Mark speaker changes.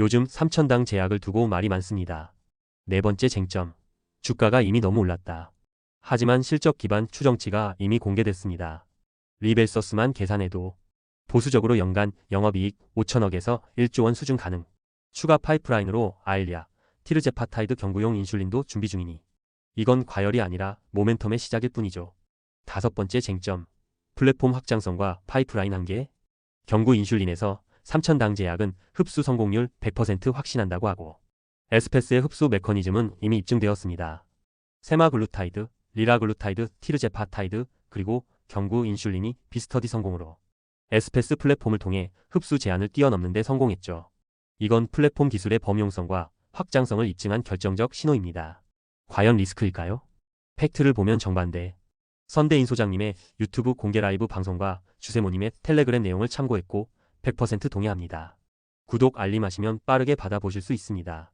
Speaker 1: 요즘 3천당 제약을 두고 말이 많습니다. 네 번째 쟁점. 주가가 이미 너무 올랐다. 하지만 실적 기반 추정치가 이미 공개됐습니다. 리벨서스만 계산해도 보수적으로 연간 영업이익 5천억에서 1조 원 수준 가능. 추가 파이프라인으로 아일리아, 티르제파타이드 경구용 인슐린도 준비 중이니 이건 과열이 아니라 모멘텀의 시작일 뿐이죠. 다섯 번째 쟁점. 플랫폼 확장성과 파이프라인 한계. 경구 인슐린에서 3천당 제약은 흡수 성공률 100% 확신한다고 하고 에스페스의 흡수 메커니즘은 이미 입증되었습니다. 세마글루타이드, 리라글루타이드, 티르제파타이드, 그리고 경구 인슐린이 비스터디 성공으로 에스페스 플랫폼을 통해 흡수 제한을 뛰어넘는 데 성공했죠. 이건 플랫폼 기술의 범용성과 확장성을 입증한 결정적 신호입니다. 과연 리스크일까요? 팩트를 보면 정반대. 선대인 소장님의 유튜브 공개 라이브 방송과 주세모님의 텔레그램 내용을 참고했고 100% 동의합니다. 구독 알림하시면 빠르게 받아보실 수 있습니다.